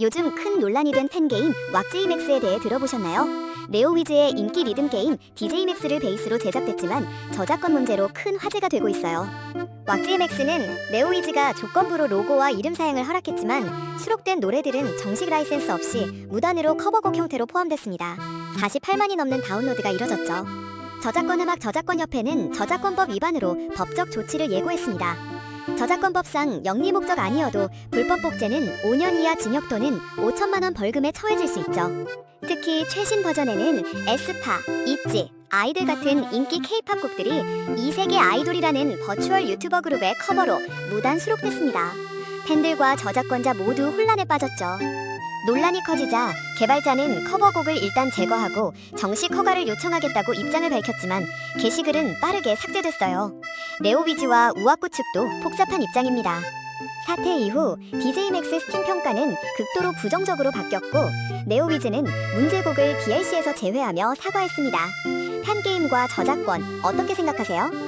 요즘 큰 논란이 된 팬게임 왁제이맥스에 대해 들어보셨나요? 네오위즈의 인기 리듬 게임 DJ맥스를 베이스로 제작됐지만 저작권 문제로 큰 화제가 되고 있어요. 왁제이맥스는 네오위즈가 조건부로 로고와 이름 사용을 허락했지만 수록된 노래들은 정식 라이센스 없이 무단으로 커버곡 형태로 포함됐습니다. 48만이 넘는 다운로드가 이뤄졌죠. 저작권 음악 저작권 협회는 저작권법 위반으로 법적 조치를 예고했습니다. 저작권법상 영리 목적 아니어도 불법 복제는 5년 이하 징역 또는 5천만 원 벌금에 처해질 수 있죠. 특히 최신 버전에는 에스파, 있지, 아이들 같은 인기 K-팝 곡들이 이 세계 아이돌이라는 버추얼 유튜버 그룹의 커버로 무단 수록됐습니다. 팬들과 저작권자 모두 혼란에 빠졌죠. 논란이 커지자 개발자는 커버곡을 일단 제거하고 정식 허가를 요청하겠다고 입장을 밝혔지만 게시글은 빠르게 삭제됐어요. 네오비즈와 우아쿠 측도 복잡한 입장입니다. 사태 이후 DJ맥스 스팀 평가는 극도로 부정적으로 바뀌었고 네오비즈는 문제곡을 DLC에서 제외하며 사과했습니다. 팬게임과 저작권 어떻게 생각하세요?